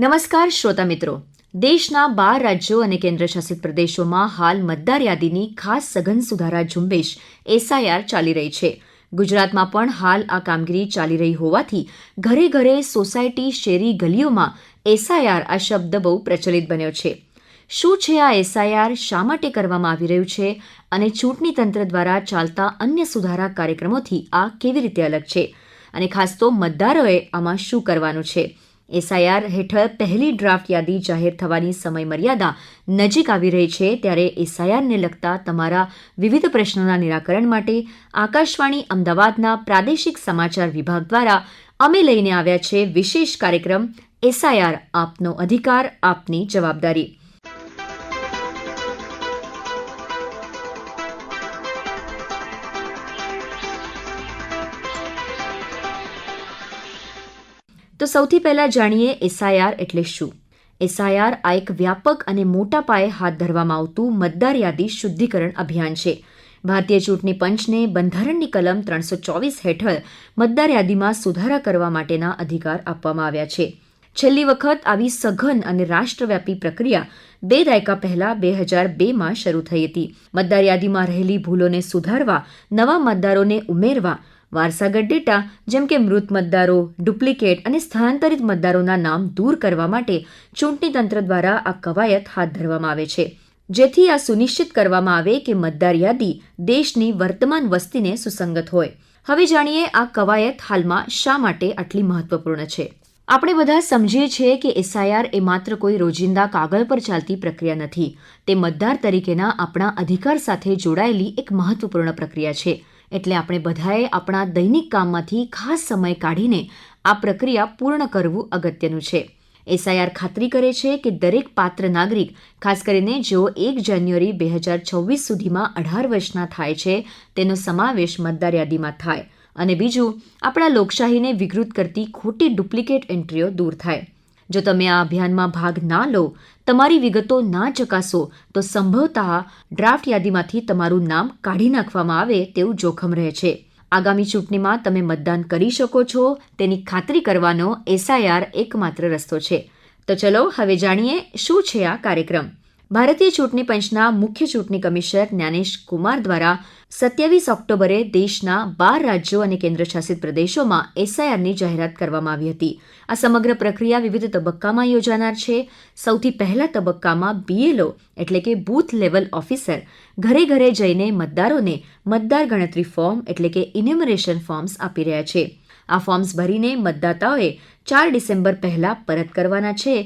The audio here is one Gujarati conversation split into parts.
નમસ્કાર શ્રોતા મિત્રો. દેશના બાર રાજ્યો અને કેન્દ્રશાસિત પ્રદેશોમાં હાલ મતદાર યાદીની ખાસ સઘન સુધારા ઝુંબેશ એસઆઈઆર ચાલી રહી છે. ગુજરાતમાં પણ હાલ આ કામગીરી ચાલી રહી હોવાથી ઘરે ઘરે સોસાયટી શેરી ગલીઓમાં એસઆઈઆર આ શબ્દ બહુ પ્રચલિત બન્યો છે. શું છે આ એસઆઈઆર? શા માટે કરવામાં આવી રહ્યું છે? અને ચૂંટણી તંત્ર દ્વારા ચાલતા અન્ય સુધારા કાર્યક્રમોથી આ કેવી રીતે અલગ છે? અને ખાસ તો મતદારોએ આમાં શું કરવાનું છે? એસઆઈઆર હેઠળ પહેલી ડ્રાફ્ટ યાદી જાહેર થવાની સમયમર્યાદા નજીક આવી રહી છે ત્યારે એસઆઈઆરને લગતા તમારા વિવિધ પ્રશ્નોના નિરાકરણ માટે આકાશવાણી અમદાવાદના પ્રાદેશિક સમાચાર વિભાગ દ્વારા અમે લઈને આવ્યા છે વિશેષ કાર્યક્રમ એસઆઈઆર આપનો અધિકાર, આપની જવાબદારી. તો સૌથી પહેલાં જાણીએ એસઆઈઆર એટલે શું? એસઆઈઆર આ એક વ્યાપક અને મોટા પાયે હાથ ધરવામાં આવતું મતદાર યાદી શુદ્ધિકરણ અભિયાન છે. ભારતીય ચૂંટણી પંચને બંધારણની કલમ ત્રણસો ચોવીસ હેઠળ મતદાર યાદીમાં સુધારા કરવા માટેના અધિકાર આપવામાં આવ્યા છે. છેલ્લી વખત આવી સઘન અને રાષ્ટ્રવ્યાપી પ્રક્રિયા બે દાયકા પહેલા બે હજાર બેમાં શરૂ થઈ હતી. મતદાર યાદીમાં રહેલી ભૂલોને સુધારવા, નવા મતદારોને ઉમેરવા વારસાગત ડેટા જેમ કે મૃત મતદારો, ડુપ્લિકેટ અને સ્થાનાંતરિત મતદારોના નામ દૂર કરવા માટે ચૂંટણી તંત્ર દ્વારા આ કવાયત હાથ ધરવામાં આવે છે. જેથી આ સુનિશ્ચિત કરવામાં આવે કે મતદાર યાદી દેશની વર્તમાન વસ્તીને સુસંગત હોય. હવે જાણીએ આ કવાયત હાલમાં શા માટે આટલી મહત્વપૂર્ણ છે. આપણે બધા સમજીએ છીએ કે એસઆઈઆર એ માત્ર કોઈ રોજિંદા કાગળ પર ચાલતી પ્રક્રિયા નથી. તે મતદાર તરીકેના આપણા અધિકાર સાથે જોડાયેલી એક મહત્વપૂર્ણ પ્રક્રિયા છે. એટલે આપણે બધાએ આપણા દૈનિક કામમાંથી ખાસ સમય કાઢીને આ પ્રક્રિયા પૂર્ણ કરવું અગત્યનું છે. એસઆઈઆર ખાતરી કરે છે કે દરેક પાત્ર નાગરિક, ખાસ કરીને જેઓ એક જાન્યુઆરી બે હજાર છવ્વીસ સુધીમાં અઢાર વર્ષના થાય છે, તેનો સમાવેશ મતદાર યાદીમાં થાય. અને બીજું, આપણા લોકશાહીને વિકૃત કરતી ખોટી ડુપ્લિકેટ એન્ટ્રીઓ દૂર થાય. જો તમે આ અભિયાનમાં ભાગ ના લો, તમારી વિગતો ના ચકાસો, તો સંભવતઃ ડ્રાફ્ટ યાદીમાંથી તમારું નામ કાઢી નાખવામાં આવે તેવું જોખમ રહે છે. આગામી ચૂંટણીમાં તમે મતદાન કરી શકો છો. તેની ખાતરી કરવાનો એસઆઈઆર એકમાત્ર રસ્તો છે. તો ચલો હવે જાણીએ શું છે આ કાર્યક્રમ. ભારતીય ચૂંટણી પંચના મુખ્ય ચૂંટણી કમિશનર જ્ઞાનેશ કુમાર દ્વારા સત્યાવીસ ઓક્ટોબરે દેશના બાર રાજ્યો અને કેન્દ્રશાસિત પ્રદેશોમાં એસઆઈઆરની જાહેરાત કરવામાં આવી હતી. આ સમગ્ર પ્રક્રિયા વિવિધ તબક્કામાં યોજાનાર છે. સૌથી પહેલા તબક્કામાં બીએલઓ એટલે કે બૂથ લેવલ ઓફિસર ઘરે ઘરે જઈને મતદારોને મતદાર ગણતરી ફોર્મ એટલે કે ઇન્યુમરેશન ફોર્મ્સ આપી રહ્યા છે. આ ફોર્મ્સ ભરીને મતદાતાઓએ ચાર ડિસેમ્બર પહેલા પરત કરવાના છે.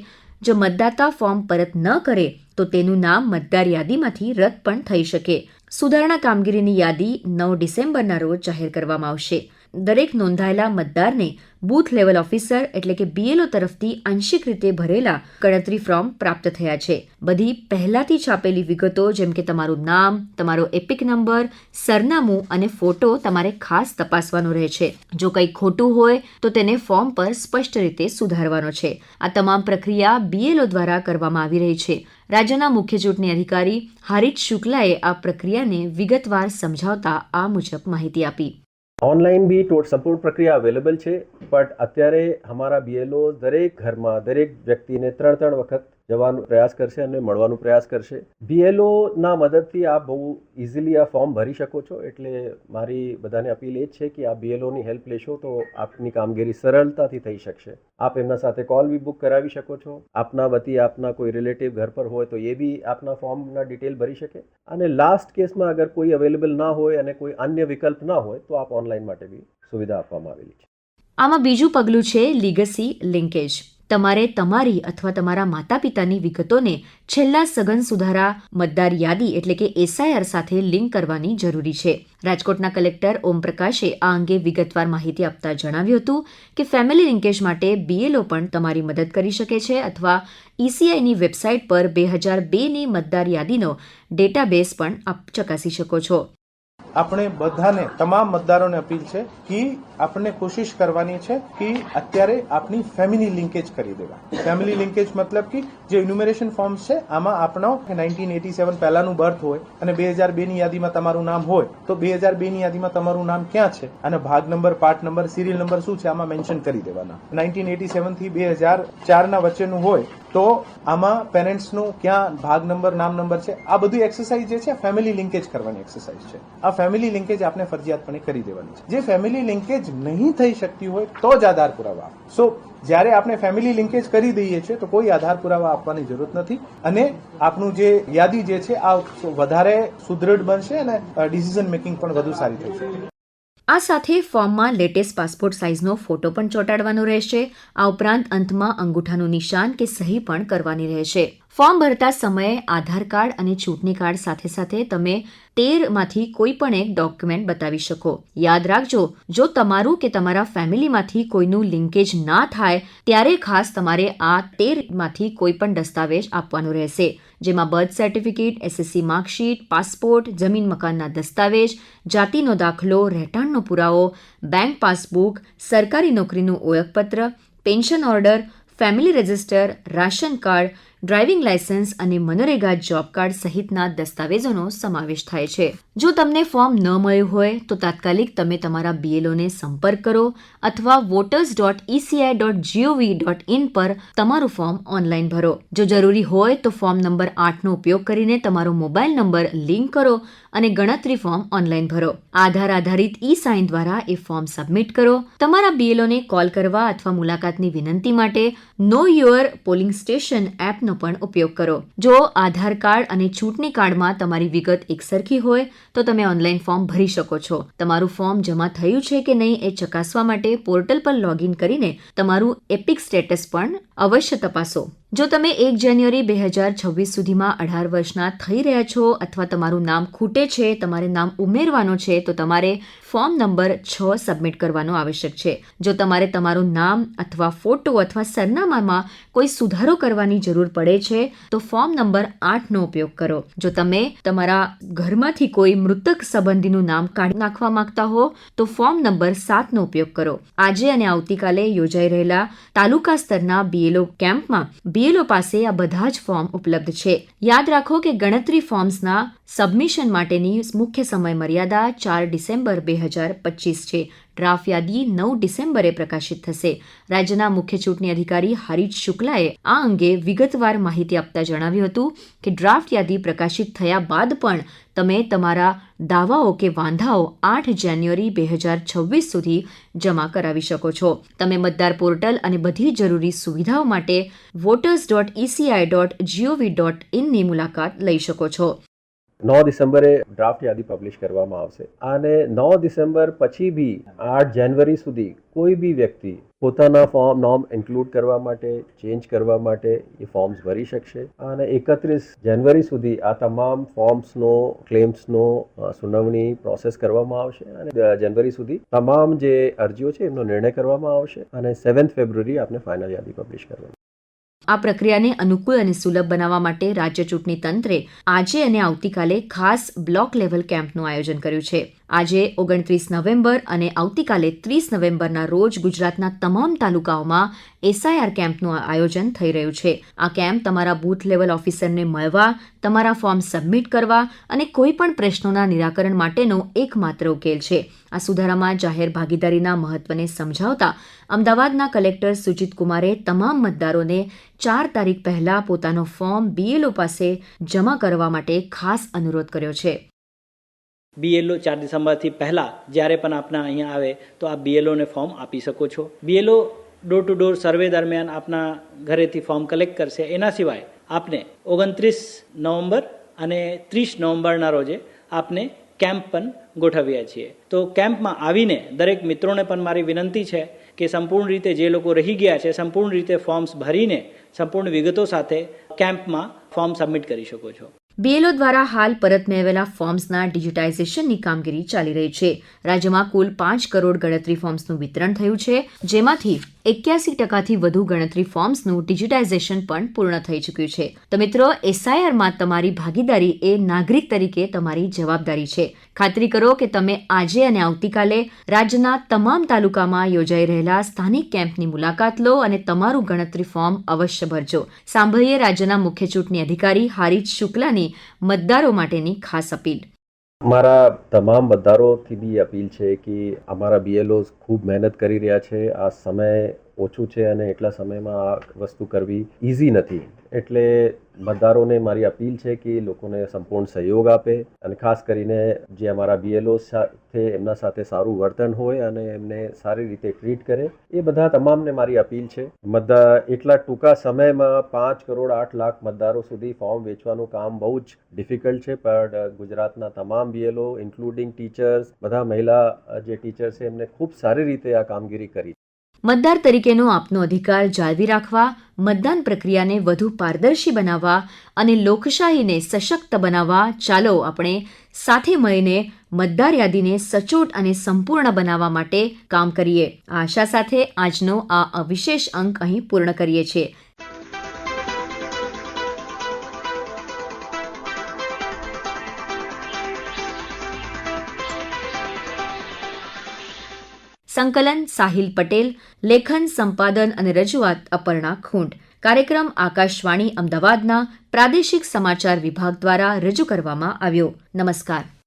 જો મતદાતા ફોર્મ પરત ન કરે તો તેનું નામ મતદાર યાદીમાંથી રદ પણ થઈ શકે. સુધારણા કામગીરીની યાદી નવ ડિસેમ્બરના રોજ જાહેર કરવામાં આવશે. દરેક નોંધાયેલા મતદારને બૂથ લેવલ ઓફિસર એટલે કે બીએલઓ તરફથી આંશિક રીતે ભરેલા ગણતરી ફોર્મ પ્રાપ્ત થયા છે. બધી પહેલાથી છાપેલી વિગતો જેમ કે તમારું નામ, તમારો એપિક નંબર, સરનામું અને ફોટો તમારે ખાસ તપાસવાનો રહે છે. જો કંઈ ખોટું હોય તો તેને ફોર્મ પર સ્પષ્ટ રીતે સુધારવાનો છે. આ તમામ પ્રક્રિયા બીએલઓ દ્વારા કરવામાં આવી રહી છે. રાજ્યના મુખ્ય ચૂંટણી અધિકારી હારિત શુક્લાએ આ પ્રક્રિયાને વિગતવાર સમજાવતા આ મુજબ માહિતી આપી. ઓનલાઈન બી ટોટ સંપૂર્ણ પ્રક્રિયા અવેલેબલ છે બટ અત્યારે અમારા બીએલઓ દરેક ઘરમાં દરેક વ્યક્તિને ત્રણ ત્રણ વખત જવાનો પ્રયાસ કરશે અને મળવાનો પ્રયાસ કરશે. બીએલઓ ના મદદથી આપ બહુ ઇઝીલી આ ફોર્મ ભરી શકો છો. એટલે મારી બધાને અપીલ એ જ છે કે આ બીએલઓની હેલ્પ લેશો તો આપની કામગીરી સરળતાથી થઈ શકશે. આપ એમના સાથે કોલ બી બુક કરાવી શકો છો. આપના વતી આપના કોઈ રિલેટિવ ઘર પર હોય તો એ બી આપના ફોર્મના ડિટેલ ભરી શકે. અને લાસ્ટ કેસમાં અગર કોઈ અવેલેબલ ના હોય અને કોઈ અન્ય વિકલ્પ ના હોય તો આપ ઓનલાઈન માટે બી સુવિધા આપવામાં આવેલી છે. આમાં બીજું પગલું છે લીગસી લિંકેજ તમારે તમારી અથવા તમારા માતા પિતાની વિગતોને છેલ્લા સઘન સુધારા મતદાર યાદી એટલે કે એસઆઈઆર સાથે લિંક કરવાની જરૂરી છે. રાજકોટના કલેક્ટર ઓમપ્રકાશે આ અંગે વિગતવાર માહિતી આપતા જણાવ્યું હતું કે ફેમિલી લિંકેજ માટે બીએલઓ પણ તમારી મદદ કરી શકે છે અથવા ઈસીઆઈની વેબસાઇટ પર બે હજાર બેની મતદાર યાદીનો ડેટાબેઝ પણ આપ ચકાસી શકો છો. આપણે બધાને, તમામ મતદારોને અપીલ છે કે આપણે કોશિશ કરવાની છે કે અત્યારે આપણી ફેમિલી લિંકેજ કરી દેવા. ફેમિલી લિંકેજ મતલબ કે જે ઇન્યુમરેશન ફોર્મ્સ છે, આમાં આપણો નાઇન્ટીન એટી સેવન પહેલાનું બર્થ હોય અને બે હજાર બેની યાદીમાં તમારું નામ હોય, તો બે હજાર બેની યાદીમાં તમારું નામ ક્યાં છે? અને ભાગ number part number serial number શું છે, આમાં મેન્શન કરી દેવાના. નાઇન્ટીન એટી સેવનથી બે હજાર ચારના વચ્ચેનું હોય, તો આમાં પેરેન્ટ્સનું ક્યાં ભાગ નંબર, નામ નંબર છે, આ બધી એક્સરસાઇઝ જે છે ફેમિલી લિંકેજ કરવાની એક્સરસાઇઝ છે. આ ફેમિલી લિંકેજ આપણે ફરજિયાતપણે કરી દેવાની છે. જે ફેમિલી લિંકેજ નહીં થઈ શકતી હોય તો જ આધાર પુરાવા સો જ્યારે આપણે ફેમિલી લિંકેજ કરી દઈએ છીએ, તો કોઈ આધાર પુરાવા આપવાની જરૂર નથી. અને આપનું જે યાદી જે છે, આ વધારે સુદૃઢ બનશે અને ડિસિઝન મેકિંગ પણ વધુ સારી થશે આ સાથે ફોર્મમાં લેટેસ્ટ પાસપોર્ટ સાઇઝનો ફોટો પણ ચોંટાડવાનો રહેશે. આ ઉપરાંત અંતમાં અંગૂઠાનું નિશાન કે સહી પણ કરવાની રહેશે. ફોર્મ ભરતા સમયે આધાર કાર્ડ અને ચૂંટણી કાર્ડ સાથે સાથે તમે તેરમાંથી કોઈ પણ એક ડોક્યુમેન્ટ બતાવી શકો. યાદ રાખજો, જો તમારું કે તમારા ફેમિલીમાંથી કોઈનું લિંકેજ ના થાય, ત્યારે ખાસ તમારે આ તેરમાંથી કોઈ પણ દસ્તાવેજ આપવાનો રહેશે. જેમાં birth certificate SSC marksheet passport જમીન મકાનના દસ્તાવેજ, જાતિનો દાખલો, રહેઠાણનો પુરાવો બેંક પાસબુક સરકારી નોકરીનું ઓળખપત્ર pension order family register ration card driving licence અને મનરેગા જોબ કાર્ડ સહિતના દસ્તાવેજોનો સમાવેશ થાય છે. જો તમને ફોર્મ ન મળ્યું હોય, તો તાત્કાલિક તમે તમારા બીએલઓને સંપર્ક કરો અથવા voters dot ECI dot GOV dot in પર તમારું ફોર્મ ઓનલાઈન ભરો. જો જરૂરી હોય, તો ફોર્મ નંબર આઠનો ઉપયોગ કરીને તમારો મોબાઈલ નંબર લિંક કરો અને ગણતરી ફોર્મ ઓનલાઈન ભરો. આધાર આધારિત ઈ સાઇન દ્વારા એ ફોર્મ સબમિટ કરો. તમારા બીએલઓને કોલ કરવા અથવા મુલાકાતની વિનંતી માટે નો યોર પોલિંગ સ્ટેશન એપનો પણ ઉપયોગ કરો. જો આધાર કાર્ડ અને ચૂંટણી કાર્ડમાં તમારી વિગત એકસરખી હોય તો તમે ઓનલાઈન ફોર્મ ભરી શકો છો. તમારું ફોર્મ જમા થયું છે કે નહીં એ ચકાસવા માટે પોર્ટલ પર લોગિન કરીને તમારું એપિક સ્ટેટસ પણ અવશ્ય તપાસો. જો તમે એક જાન્યુઆરી બે હજાર છવ્વીસ સુધીમાં અઢાર વર્ષના થઈ રહ્યા છો અથવા તમારું નામ ખૂટે છે, તમારે નામ ઉમેરવાનું છે, તો તમારે ફોર્મ નંબર છ સબમિટ કરવાનો આવશ્યક છે. જો તમારે તમારું નામ અથવા ફોટો અથવા સરનામામાં કોઈ સુધારો કરવાની જરૂર પડે છે, તો ફોર્મ નંબર આઠનો ઉપયોગ કરો. જો તમે તમારા ઘરમાંથી કોઈ મૃતક સંબંધીનું નામ કાઢી નાખવા માંગતા હો, તો ફોર્મ નંબર સાતનો ઉપયોગ કરો. આજે અને આવતીકાલે યોજાઈ રહેલા તાલુકા સ્તરના બીએલઓ કેમ્પમાં બીએલઓ પાસે આ બધા જ ફોર્મ ઉપલબ્ધ છે. યાદ રાખો કે ગણતરી ફોર્મ્સના સબમિશન માટેની મુખ્ય સમય મર્યાદા ચાર ડિસેમ્બર બે હજાર પચીસ છે. ડ્રાફ્ટ યાદી નવ ડિસેમ્બરે પ્રકાશિત થશે. રાજ્યના મુખ્ય ચૂંટણી અધિકારી હરીશ શુક્લાએ આ અંગે વિગતવાર માહિતી આપતા જણાવ્યું હતું કે ડ્રાફ્ટ યાદી પ્રકાશિત થયા બાદ પણ તમે તમારા દાવાઓ કે વાંધાઓ આઠ જાન્યુઆરી બે હજાર છવ્વીસ સુધી જમા કરાવી શકો છો. તમે મતદાર પોર્ટલ અને બધી જરૂરી સુવિધાઓ માટે voters dot ECI dot GOV dot ઇનની મુલાકાત લઈ શકો છો. નવ ડિસેમ્બરે ડ્રાફ્ટ યાદી પબ્લિશ કરવામાં આવશે. અને નવ ડિસેમ્બર પછી બી આઠ જાન્યુઆરી સુધી કોઈ બી વ્યક્તિ પોતાના ફોર્મ નોર્મ ઇન્ક્લુડ કરવા માટે ચેન્જ કરવા માટે એ ફોર્મ્સ ભરી શકશે. અને એકત્રીસ જાન્યુઆરી સુધી આ તમામ ફોર્મ્સનો ક્લેમ્સનો સુનાવણી પ્રોસેસ કરવામાં આવશે. અને જાન્યુઆરી સુધી તમામ જે અરજીઓ છે એમનો નિર્ણય કરવામાં આવશે. અને સેવન્થ ફેબ્રુઆરી આપણે ફાઇનલ યાદી પબ્લિશ કરવાની. આ પ્રક્રિયાને અનુકૂળ અને સુલભ બનાવવા માટે રાજ્ય ચૂંટણી તંત્રે આજે અને આવતીકાલે ખાસ બ્લોક લેવલ કેમ્પનું આયોજન કર્યું છે. આજે ઓગણત્રીસ નવેમ્બર અને આવતીકાલે ત્રીસ નવેમ્બરના રોજ ગુજરાતના તમામ તાલુકાઓમાં એસઆઈઆર કેમ્પનું આયોજન થઈ રહ્યું છે. આ કેમ્પ તમારા બૂથ લેવલ ઓફિસરને મળવા, તમારા ફોર્મ સબમિટ કરવા અને કોઈપણ પ્રશ્નોના નિરાકરણ માટેનો એકમાત્ર ઉકેલ છે. આ સુધારામાં જાહેર ભાગીદારીના મહત્વને સમજાવતા અમદાવાદના કલેક્ટર સુજીત કુમારે તમામ મતદારોને ચાર તારીખ પહેલા પોતાનો ફોર્મ બીએલઓ પાસે જમા કરવા માટે ખાસ અનુરોધ કર્યો છે. બીએલઓ ચાર ડિસેમ્બરથી પહેલાં જ્યારે પણ આપના અહીંયા આવે તો આપ બીએલઓને ફોર્મ આપી શકો છો. BLO door to door survey દરમિયાન આપના ઘરેથી ફોર્મ કલેક્ટ કરશે. એના સિવાય આપને ઓગણત્રીસ નવેમ્બર અને ત્રીસ નવેમ્બરના રોજે આપને કેમ્પ પણ ગોઠવ્યા છીએ. તો કેમ્પમાં આવીને દરેક મિત્રોને પણ મારી વિનંતી છે કે સંપૂર્ણ રીતે જે લોકો રહી ગયા છે, સંપૂર્ણ રીતે ફોર્મ્સ ભરીને સંપૂર્ણ વિગતો સાથે કેમ્પમાં ફોર્મ સબમિટ કરી શકો છો. બીએલઓ દ્વારા હાલ પરત મેળવેલા ફોર્મ્સના ડિજિટાઇઝેશનની કામગીરી ચાલી રહી છે. રાજ્યમાં કુલ પાંચ કરોડ ગણતરી ફોર્મ્સનું વિતરણ થયું છે, જેમાંથી એક્યાસી ટકાથી વધુ ગણતરી ફોર્મ્સનું ડિજિટાઇઝેશન પણ પૂર્ણ થઈ ચૂક્યું છે. તો મિત્રો, એસઆઈઆરમાં તમારી ભાગીદારી એ નાગરિક તરીકે તમારી જવાબદારી છે. ખાતરી કરો કે તમે આજે અને આવતીકાલે રાજ્યના તમામ તાલુકામાં યોજાઈ રહેલા સ્થાનિક કેમ્પની મુલાકાત લો અને તમારું ગણતરી ફોર્મ અવશ્ય ભરજો. સાંભળીએ રાજ્યના મુખ્ય ચૂંટણી અધિકારી હારીજ શુક્લાની મતદારો માટેની ખાસ અપીલ. મારા તમામ વધારોથી બી અપીલ છે કે અમારા બીએલઓઝ ખૂબ મહેનત કરી રહ્યા છે. આ સમય ઓછું છે અને એટલા સમયમાં આ વસ્તુ કરવી ઇઝી નથી. એટલે મતદારોને મારી અપીલ છે કે લોકોને સંપૂર્ણ સહયોગ આપે અને ખાસ કરીને જે અમારા બીએલઓ સાથે, એમના સાથે સારું વર્તન હોય અને એમને સારી રીતે ટ્રીટ કરે, એ બધા તમામને મારી અપીલ છે. મતદાર એટલા ટૂંકા સમયમાં પાંચ કરોડ આઠ લાખ મતદારો સુધી ફોર્મ વેચવાનું કામ બહુ જ ડિફિકલ્ટ છે, પણ ગુજરાતના તમામ બીએલઓ ઇન્ક્લુડિંગ ટીચર્સ બધા મહિલા, જે ટીચર છે, એમને ખૂબ સારી રીતે આ કામગીરી કરી મતદાર તરીકેનો આપનો અધિકાર જાળવી રાખવા, મતદાન પ્રક્રિયાને વધુ પારદર્શી બનાવવા અને લોકશાહીને સશક્ત બનાવવા, ચાલો આપણે સાથે મળીને મતદાર યાદીને સચોટ અને સંપૂર્ણ બનાવવા માટે કામ કરીએ. આશા સાથે આજનો આ વિશેષ અંક અહીં પૂર્ણ કરીએ છીએ. સંકલન, સાહિલ પટેલ, લેખન, સંપાદન અને રજૂઆત, અપર્ણા ખૂંટ. કાર્યક્રમ આકાશવાણી અમદાવાદના પ્રાદેશિક સમાચાર વિભાગ દ્વારા રજૂ કરવામાં આવ્યો. નમસ્કાર.